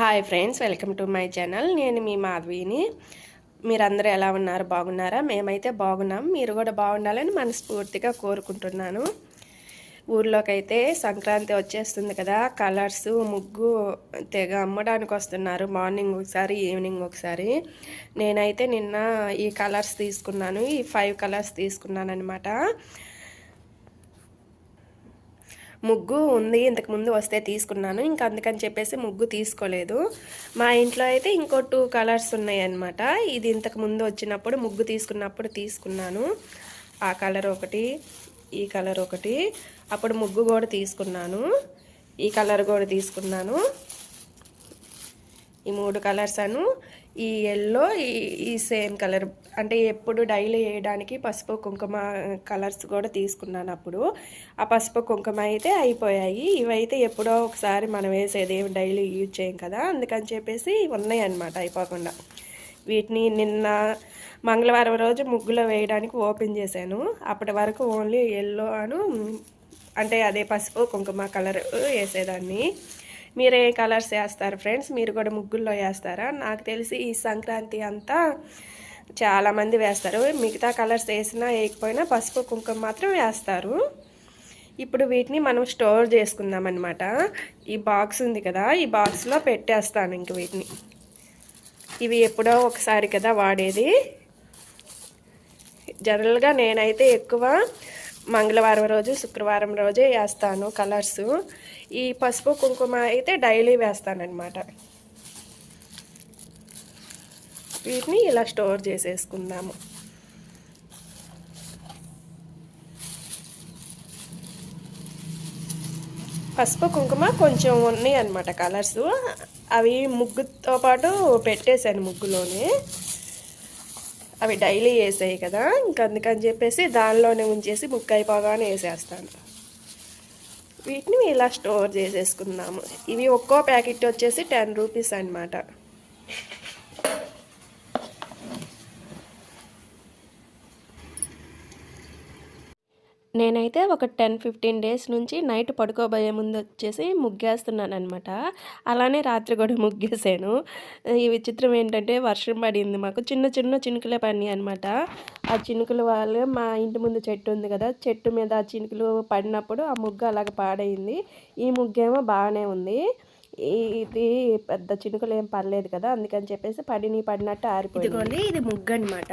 Hi friends welcome to my channel నేను మీ మాధవిని. మీరందరూ ఎలా ఉన్నారు? బాగున్నారా? మేమైతే బాగున్నాం. మీరు కూడా బాగుండాలని మనస్ఫూర్తిగా కోరుకుంటున్నాను. ఊర్లోకి అయితే సంక్రాంతి వచ్చేస్తుంది కదా. కలర్స్ ముగ్గు తెగ అమ్మడానికి వస్తున్నారు. మార్నింగ్ ఒకసారి ఈవినింగ్ ఒకసారి. నేనైతే నిన్న ఈ కలర్స్ తీసుకున్నాను. ఈ ఫైవ్ కలర్స్ తీసుకున్నాను అనమాట ముగ్గు ఉంది ఇంతకు ముందు వస్తే తీసుకున్నాను ఇంకా అందుకని చెప్పేసి ముగ్గు తీసుకోలేదు. మా ఇంట్లో అయితే ఇంకో టూ కలర్స్ ఉన్నాయన్నమాట. ఇది ఇంతకు ముందు వచ్చినప్పుడు ముగ్గు తీసుకున్నప్పుడు తీసుకున్నాను. ఆ కలర్ ఒకటి ఈ కలర్ ఒకటి అప్పుడు ముగ్గు కూడా తీసుకున్నాను. ఈ కలర్ కూడా తీసుకున్నాను. ఈ మూడు కలర్స్ అను ఈ ఎల్లో ఈ ఈ సేమ్ కలర్ అంటే ఎప్పుడు డైలీ వేయడానికి పసుపు కుంకుమ కలర్స్ కూడా తీసుకున్నాను అప్పుడు. ఆ పసుపు కుంకుమ అయితే అయిపోయాయి. ఇవైతే ఎప్పుడో ఒకసారి మనం వేసేది డైలీ యూజ్ చేయం కదా. అందుకని చెప్పేసి ఉన్నాయి అనమాట అయిపోకుండా. వీటిని నిన్న మంగళవారం రోజు ముగ్గులో వేయడానికి ఓపెన్ చేశాను. అప్పటి వరకు ఓన్లీ ఎల్లో అను అంటే అదే పసుపు కుంకుమ కలర్ వేసేదాన్ని. మీరు ఏ కలర్స్ వేస్తారు ఫ్రెండ్స్ మీరు కూడా ముగ్గుల్లో వేస్తారా? నాకు తెలిసి ఈ సంక్రాంతి అంతా చాలామంది వేస్తారు. మిగతా కలర్స్ వేసినా వేయకపోయినా పసుపు కుంకుమ మాత్రం వేస్తారు. ఇప్పుడు వీటిని మనం స్టోర్ చేసుకుందాం అనమాట ఈ బాక్స్ ఉంది కదా ఈ బాక్స్లో పెట్టేస్తాను ఇంక వీటిని. ఇవి ఎప్పుడో ఒకసారి కదా వాడేది. జనరల్గా నేనైతే ఎక్కువ మంగళవారం రోజు శుక్రవారం రోజే వేస్తాను కలర్స్. ఈ పసుపు కుంకుమ అయితే డైలీ వేస్తానన్నమాట. వీటిని ఇలా స్టోర్ చేసేసుకుందాము. పసుపు కుంకుమ కొంచెం ఉన్నాయి అనమాట కలర్స్. అవి ముగ్గుతో పాటు పెట్టేశాను ముగ్గులోనే. అవి డైలీ వేసాయి కదా ఇంకందుకని చెప్పేసి దానిలోనే ఉంచేసి ముక్క అయిపోగానే వేసేస్తాను. వీటిని ఇలా స్టోర్ చేసేసుకుందాము ఇవి ఒక్కో ప్యాకెట్ వచ్చేసి టెన్ రూపీస్ అనమాట నేనైతే ఒక టెన్ ఫిఫ్టీన్ డేస్ నుంచి నైట్ పడుకోబోయే ముందు వచ్చేసి ముగ్గేస్తున్నాను అనమాట అలానే రాత్రి కూడా ముగ్గేసాను. ఈ విచిత్రం ఏంటంటే వర్షం పడింది మాకు. చిన్న చిన్న చినుకులే పడినాయి అనమాట ఆ చినుకుల వాళ్ళు మా ఇంటి ముందు చెట్టు ఉంది కదా చెట్టు మీద ఆ చినుకులు పడినప్పుడు ఆ ముగ్గు అలాగ పాడైంది. ఈ ముగ్గేమో బాగానే ఉంది. ఇది పెద్ద చినుకులు ఏం పడలేదు కదా అందుకని చెప్పేసి పడిని పడినట్టు ఆరిపోయింది. ఇది ముగ్గు అనమాట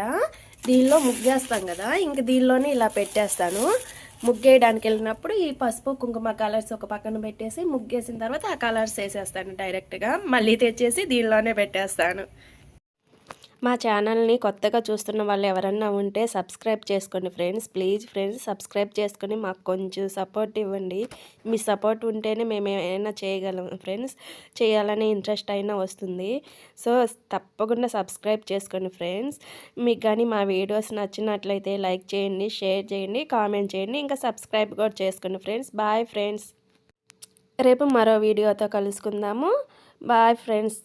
దీనిలో ముగ్గేస్తాం కదా. ఇంక దీనిలోనే ఇలా పెట్టేస్తాను. ముగ్గేయడానికి వెళ్ళినప్పుడు ఈ పసుపు కుంకుమ కలర్స్ ఒక పక్కన పెట్టేసి ముగ్గేసిన తర్వాత ఆ కలర్స్ వేసేస్తాను డైరెక్ట్గా మళ్ళీ తెచ్చేసి దీనిలోనే పెట్టేస్తాను. మా ఛానల్ని కొత్తగా చూస్తున్న వాళ్ళు ఎవరన్నా ఉంటే సబ్స్క్రైబ్ చేసుకోండి ఫ్రెండ్స్. ప్లీజ్ ఫ్రెండ్స్ సబ్స్క్రైబ్ చేసుకొని మాకు కొంచెం సపోర్ట్ ఇవ్వండి. మీ సపోర్ట్ ఉంటేనే మేము ఏమైనా చేయగలం ఫ్రెండ్స్. చేయాలనే ఇంట్రెస్ట్ అయినా వస్తుంది. సో తప్పకుండా సబ్స్క్రైబ్ చేసుకోండి ఫ్రెండ్స్. మీకు కానీ మా వీడియోస్ నచ్చినట్లయితే లైక్ చేయండి షేర్ చేయండి కామెంట్ చేయండి ఇంకా సబ్స్క్రైబ్ కూడా చేసుకోండి ఫ్రెండ్స్. Bye friends. రేపు మరో వీడియోతో కలుసుకుందాము. Bye friends.